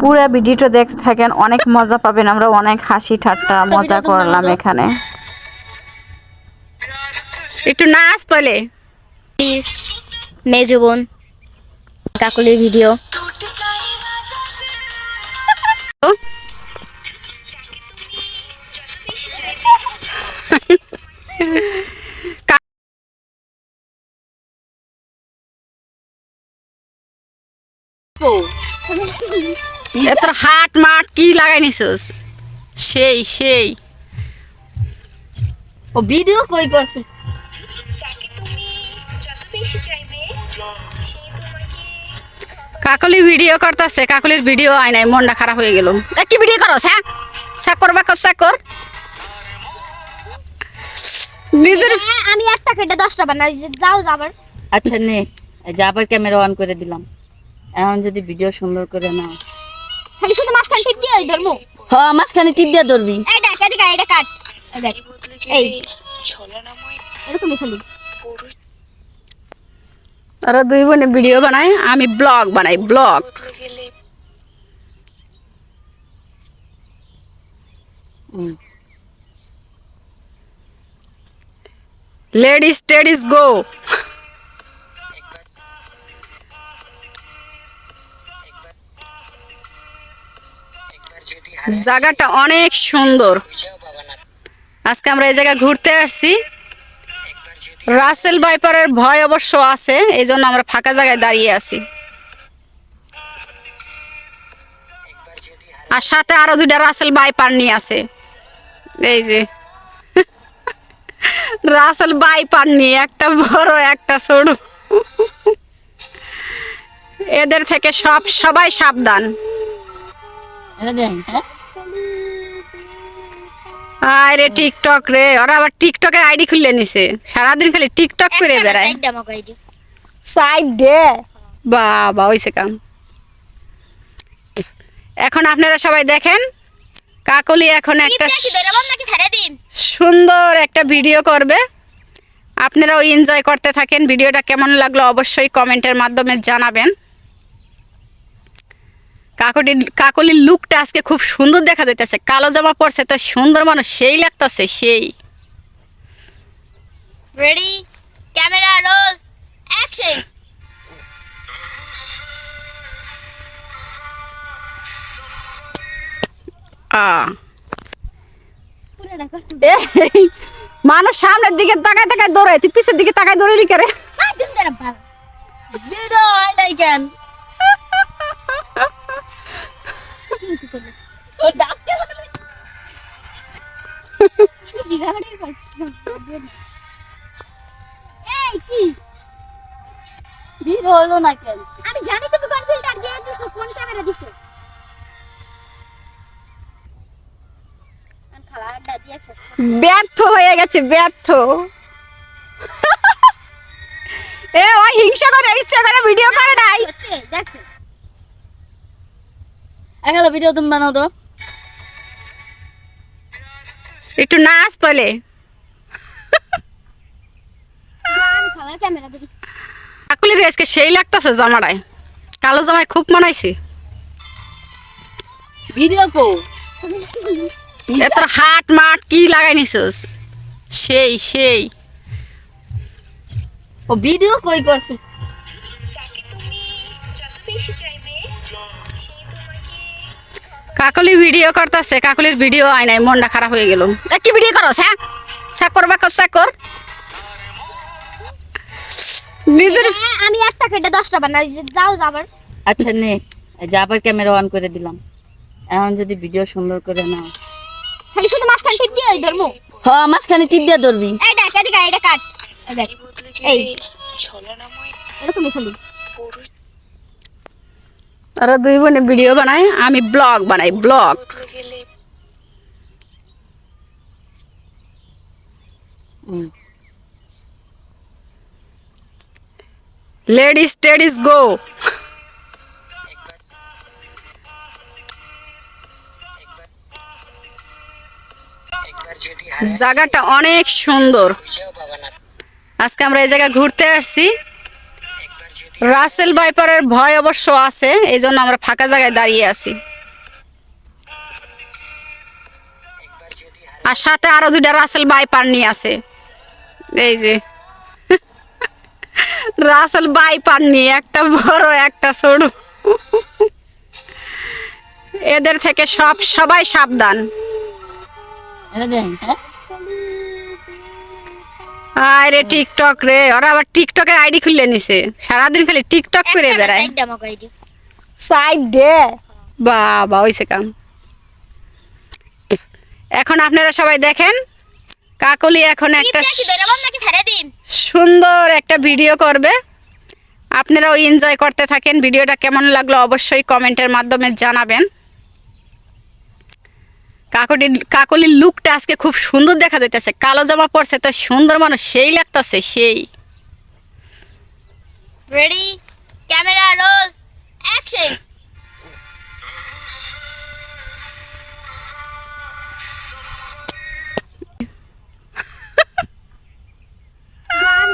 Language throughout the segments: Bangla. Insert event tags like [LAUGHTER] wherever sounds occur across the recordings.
পুরো ভিডিওটা দেখতে থাকেন অনেক মজা পাবেন। আমরা অনেক হাসি ঠাট্টা মজা করলাম এখানে। একটু নাচ তোলে মেজো বোন কাকুলির ভিডিও। তোর হাট মাঠ কি লাগাই নিছিস? সেই সেই। ও ভিডিও কই করছে? কাকলি ভিডিও করতেছে কাকলির ভিডিও আয় নাই মনটা খারাপ হয়ে গেল। কি ভিডিও করস হ্যাঁ? চাকর বাকর চাকর নিজের হ্যাঁ আমি একটা কেটে দশটা বানাই যাও আবার আচ্ছা নে এই যে আবার ক্যামেরা অন করে দিলাম। এখন যদি ভিডিও সুন্দর করে না খালি শুধু মাঝখান টিপ দিয়ে ওই ধর্ম হ মাঝখানে টিপ দিয়ে ধরবি। এই দেখ এদিকে এটা কাট। এই দেখ এই এরকমই খালি। তারা দুই বোনে ভিডিও বানায় আমি ব্লগ বানাই ব্লগ। লেডিস টেডিস গো জায়গাটা অনেক সুন্দর। আজকে আমরা এই জায়গায় ঘুরতে আসছি। রাসেল বাইপারের ভয় অবশ্য আছে এই জন্য আমরা ফাঁকা জায়গায় দাঁড়িয়ে আছি। আর সাথে আরও দুইটা রাসেল বাইপার নিয়ে আছে। এই যে। রাসেল বাইপার নিয়ে একটা বড়, একটা ছোট। এদের থেকে সব, সবাই সাবধান। আরে টিকটক রে ওরা আবার টিকটকে আইডি খুললে নিছে। সারাদিন খালি টিকটক করে বেড়ায়। সাইড দে। বাবা ওইসে কাম। এখন আপনারা সবাই দেখেন কাকলি এখন একটা সুন্দর একটা ভিডিও করবে। আপনারাও এনজয় করতে থাকেন ভিডিওটা কেমন লাগল অবশ্যই কমেন্টের মাধ্যমে জানাবেন। কাকুটি কাকলির লুকটা আজকে খুব সুন্দর দেখা যাইতেছে। কালো জামা পরছে তো সুন্দর মানুষ সেই লাগতেছে সেই। রেডি ক্যামেরা রোল অ্যাকশন আ। মানুষ সামনের দিকে তাকায় তাকায় দৌড়ায় তুই পিছের দিকে তাকায় দৌড়ালি করে? ভিডিও হয় নাই কেন ও ডাকতে এই কি? ভিডিও হলো না কেন? আমি জানি তুমি কোন ফিল্টার দিয়ে দিছো কোন ক্যামেরা দিছো। ব্যর্থ হয়ে গেছে ব্যর্থ। এ ওই হিংসা করে ইচ্ছা করে ভিডিও করে নাই। সত্যি দেখছ এখানে ভিডিও তুমি বানাও তো। একটু নাচ তোলে কাকুলির আজকে সেই লাগতেছে জামাটায়। কালো জামায় খুব মানাইছে। ভিডিও কো এ তোর হাট মাঠ কি লাগাই নিছিস? সেই সেই। ও ভিডিও কই করছে? কাকলি ভিডিও করতেছে কাকলির ভিডিও আয় নাই মনটা খারাপ হয়ে গেল। কি ভিডিও করস হ্যাঁ? চাকর বাকর চাকর নিজের হ্যাঁ আমি একটা কেটে দশটা বানাই যাও আবার। আচ্ছা নে। এই যে আবার ক্যামেরা অন করে দিলাম। এখন যদি ভিডিও সুন্দর করে না খালি শুধু মাঝখান টিপ দিয়ে ওই ধর্ম হ মাঝখানে টিপ দিয়ে ধরবি। এই দেখ এদিকে এটা কাট। এই দেখ এই। এরকমই খালি। তারা দুই বোনে ভিডিও বানায়, আমি ব্লগ বানাই, ব্লগ। লেডিস টেডিস গো জায়গাটা অনেক সুন্দর। আজকে আমরা এই জায়গায় ঘুরতে আসছি। রাসেল বাইপারের ভয় অবশ্য আছে এই জন্য আমরা ফাঁকা জায়গায় দাঁড়িয়ে আছি। আর সাথে আরও দুইটা রাসেল বাইপার নিয়ে আছে। এই যে। [LAUGHS] রাসেল বাইপার নিয়ে, একটা বড়, একটা ছোট। এদের থেকে সব, সবাই সাবধান। হ্যাঁ আরে টিকটক রে ওরা আবার টিকটকে আইডি খুলে নিছে। সারাদিন খালি টিকটক করে বেড়ায়। সাইড দে। বাবা ওইসে কাম এখন আপনারা সবাই দেখেন কাকলি এখন একটা সুন্দর একটা ভিডিও করবে। আপনারাও এনজয় করতে থাকেন। ভিডিওটা কেমন লাগল অবশ্যই কমেন্টের মাধ্যমে জানাবেন। কাকুলির কাকলির লুকটা আজকে খুব সুন্দর দেখা যাইতেছে। কালো জামা পরছে তো সুন্দর মানুষ সেই লাগতেছে সেই। রেডি ক্যামেরা রোল অ্যাকশন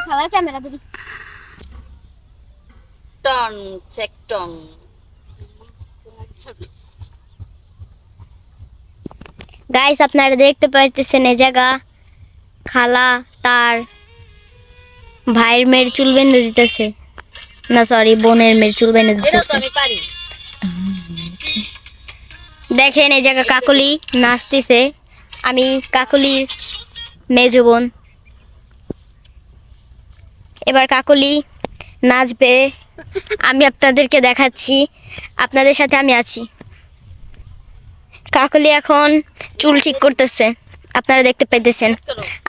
খালার ক্যামেরা ধরি। টন সেকটন গাইস আপনারা দেখতে পাইতেছেন এই জায়গা। খালা তার ভাইয়ের মেয়ের চুল বেঁধে দিতেছে। না সরি বোনের মেয়ের চুল বেঁধে দিতেছে। দেখেন এই জায়গা কাকলি নাচতেছে। আমি কাকলির মেজ বোন। এবার কাকলি নাচবে। আমি আপনাদেরকে দেখাচ্ছি। আপনাদের সাথে আমি আছি। কাকলি এখন চুল ঠিক করতেছে। আপনারা দেখতে পাইতেছেন।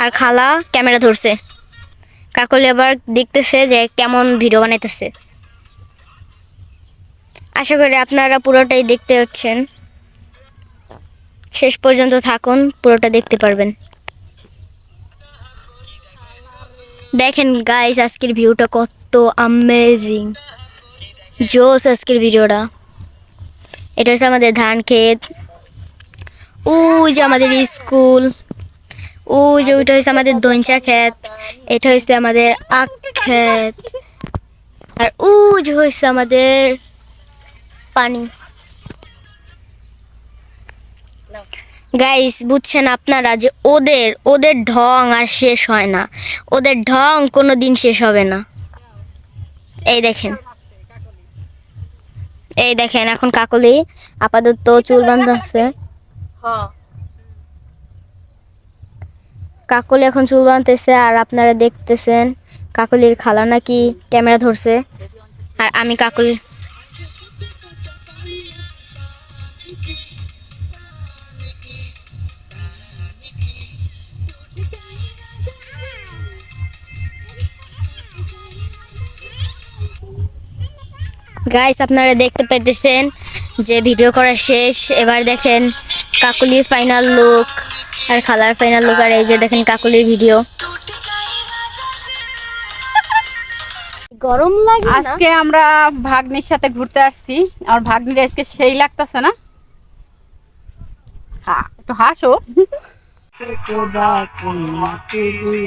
আর খালা ক্যামেরা ধরছে। কাকলি আবার দেখতেছে যে কেমন ভিডিও বানাইতেছে। আশা করি আপনারা পুরোটাই দেখতে হচ্ছেন শেষ পর্যন্ত থাকুন, পুরোটা দেখতে পারবেন। দেখেন গাইস আজকের ভিউটা কত আমেজিং জোস আজকের ভিডিওটা। এটা হচ্ছে আমাদের ধান ক্ষেত। ওই যে আমাদের স্কুল। ওই যে ওইটা হচ্ছে আমাদের দঞ্চা ক্ষেত। এটা হচ্ছে আমাদের আখ ক্ষেত। আর ওই যে হচ্ছে আমাদের পানি। গাইস বুঝছেন আপনারা যে ওদের ওদের ঢং আর শেষ হয় না। ওদের ঢং কোনো দিন শেষ হবে না। এই দেখেন। এই দেখেন, এখন কাকলি আপাতত চুল বাঁধছে হ্যাঁ কাকলি এখন চুল বাঁধতেছে আর আপনারা দেখতেছেন কাকলির খালা নাকি ক্যামেরা ধরছে। আর আমি কাকলি গাইস আপনারা দেখতে পেতেছেন যে ভিডিও করা শেষ এবার দেখেন কাকুলির ফাইনাল লুক আর খালার ফাইনাল লুক আর এই যে দেখেন কাকুলির ভিডিও গরম লাগে আজকে আমরা ভাগ্নির সাথে ঘুরতে আসছি। আর ভাগ্নির আজকে সেই লাগতেছে না? হ্যাঁ একটু হাসো।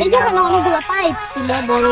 এই যে অনেকগুলো পাইপ ছিল বড়